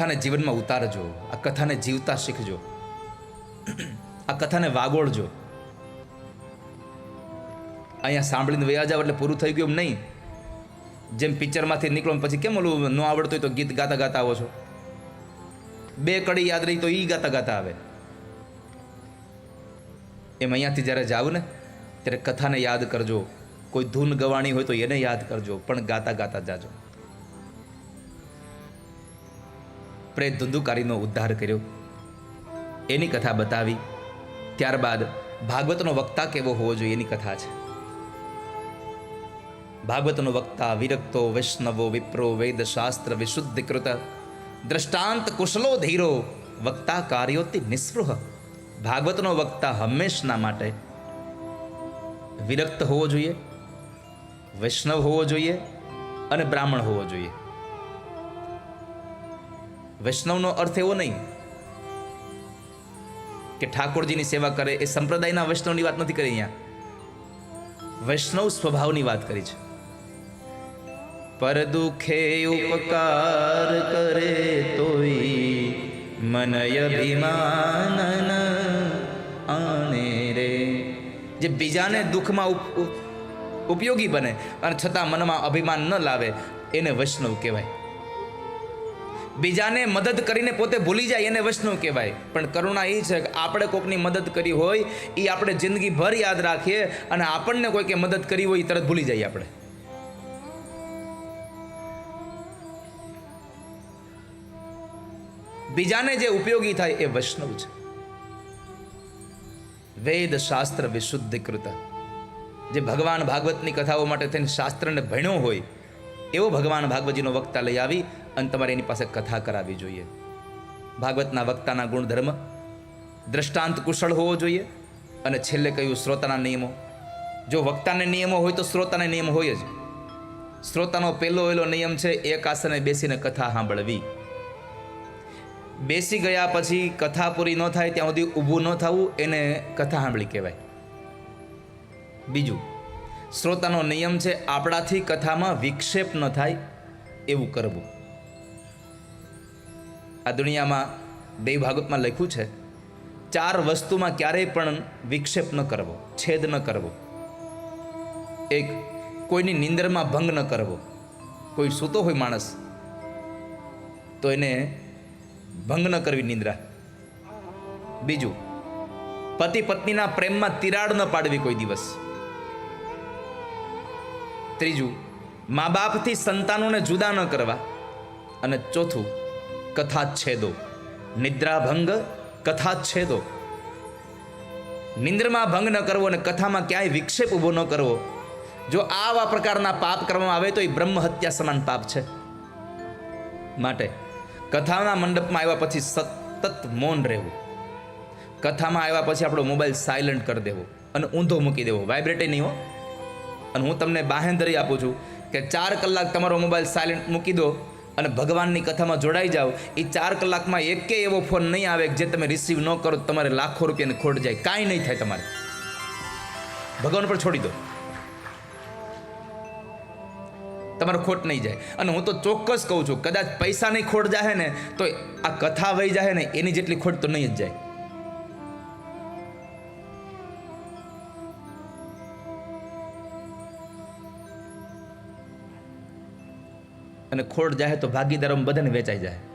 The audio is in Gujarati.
કથાને જીવનમાં ઉતારજો. આ કથાને જીવતા શીખજો. આ કથાને વાગોળજો. અહીંયા સાંભળીને વયા જાવ એટલે પૂરું થઈ ગયું એમ નહીં. જેમ પિક્ચરમાંથી નીકળો પછી કેમ ઓલું ન આવડતું હોય તો ગીત ગાતા ગાતા આવો છો? બે કડી યાદ રહી તો એ ગાતા ગાતા આવે. એમ અહીંયાથી જ્યારે જાવ ને, ત્યારે કથાને યાદ કરજો. કોઈ ધૂન ગવાણી હોય તો એને યાદ કરજો, પણ ગાતા ગાતા જાજો. પ્રેત ધુંધુકારીનો ઉદ્ધાર કર્યો. એની કથા બતાવી, ત્યારબાદ ભાગવતનો વક્તા કેવો હોવો જોઈએ એની કથા છે. ભાગવતનો વક્તા વિરક્તો વૈષ્ણવો વિપ્રો વેદશાસ્ત્ર વિશુદ્ધિકૃત, દ્રષ્ટાંત કુશલો ધીરો, વક્તા કાર્યોતિ નિસ્પૃહ. ભાગવતનો વક્તા હંમેશના માટે વિરક્ત હોવો જોઈએ, વૈષ્ણવ હોવો જોઈએ અને બ્રાહ્મણ હોવો જોઈએ. વૈષ્ણવનો અર્થ એવો નહીં કે ઠાકોરજીની સેવા કરે એ સંપ્રદાયના વૈષ્ણવની વાત નથી કરી અહીંયા. વૈષ્ણવ સ્વભાવની વાત કરી છે. પર દુખે ઉપકાર કરે તોય મનય અભિમાનન આને રે. જે બીજાને દુઃખમાં ઉપ- ઉપ- ઉપયોગી બને અને છતાં મનમાં અભિમાન ન લાવે, એને વૈષ્ણવ કહેવાય. બીજાને મદદ કરીને પોતે ભૂલી જાય એને વૈષ્ણવ કહેવાય. પણ કરુણા એ છે કે આપણે કોઈકની મદદ કરી હોય એ આપણે જિંદગીભર યાદ રાખીએ અને આપણને કોઈકે મદદ કરી હોય એ તરત ભૂલી જઈએ આપણે. બીજાને જે ઉપયોગી થાય એ વૈષ્ણવ છે. વેદ શાસ્ત્ર વિશુદ્ધિકૃત. જે ભગવાન ભાગવતની કથાઓ માટે થઈને શાસ્ત્રને ભણ્યો હોય, એવો ભગવાન ભાગવતજીનો વક્તા લઈ આવી અને તમારે એની પાસે કથા કરાવવી જોઈએ. ભાગવતના વક્તાના ગુણધર્મ, દ્રષ્ટાંત કુશળ હોવો જોઈએ અને છેલ્લે કહ્યું શ્રોતાના નિયમો. જો વક્તાને નિયમો હોય તો શ્રોતાને નિયમ હોય જ. શ્રોતાનો પહેલો એલો નિયમ છે, એક આસને બેસીને કથા સાંભળવી. બેસી ગયા પછી કથા પૂરી ન થાય ત્યાં સુધી ઊભું ન થવું, એને કથા સાંભળી કહેવાય. બીજું, શ્રોતાનો નિયમ છે, આપણાથી કથામાં વિક્ષેપ ન થાય એવું કરવું. આ દુનિયામાં દેવ ભાગવતમાં લખ્યું છે. ચાર વસ્તુમાં ક્યારેય પણ વિક્ષેપ ન કરવો, છેદ ન કરવો. એક, કોઈની નિંદરમાં ભંગ ન કરવો. કોઈ સૂતો હોય માણસ, તો એને ભંગ ન કરવી નિંદ્રા. બીજું, પતિ પત્નીના પ્રેમમાં તિરાડ ન પાડવી કોઈ દિવસ. ત્રીજું, મા બાપથી સંતાનોને જુદા ન કરવા. અને ચોથું કથા છેદો નિદ્રાભંગ કથાચ્છેદો. નિંદ્રમાં ભંગ ન કરવો અને કથામાં ક્યાંય વિક્ષેપ ઊભો ન કરવો. જો આવા પ્રકારના પાપ કરવામાં આવે તો એ બ્રહ્મ હત્યા સમાન પાપ છે. માટે કથાના મંડપમાં આવ્યા પછી સતત મૌન રહેવું. કથામાં આવ્યા પછી આપણો મોબાઈલ સાયલન્ટ કરી દેવો અને ઊંધો મૂકી દેવો. વાઇબ્રેટે નહીં હો. અને હું તમને બાહેંધરી આપું છું કે ચાર કલાક તમારો મોબાઈલ સાયલન્ટ મૂકી દો. અને ભગવાનની કથામાં જોડાઈ જાઓ એ ચાર કલાકમાં એકે એવો ફોન નહીં આવે જે તમે રિસીવ ન કરો, તમારે લાખો રૂપિયાની ખોટ જાય. કાંઈ નહીં થાય તમારે. ભગવાન પર છોડી દો. તમારો ખોટ નહીં જાય. અને હું તો ચોક્કસ કહું છું, કદાચ પૈસાની ખોટ જાય ને, તો આ કથા વહી જાય ને, એની જેટલી ખોટ તો નહીં જ જાય. અને ખોટ જાય તો ભાગીદારોમાં બધાને વેચાઈ જાય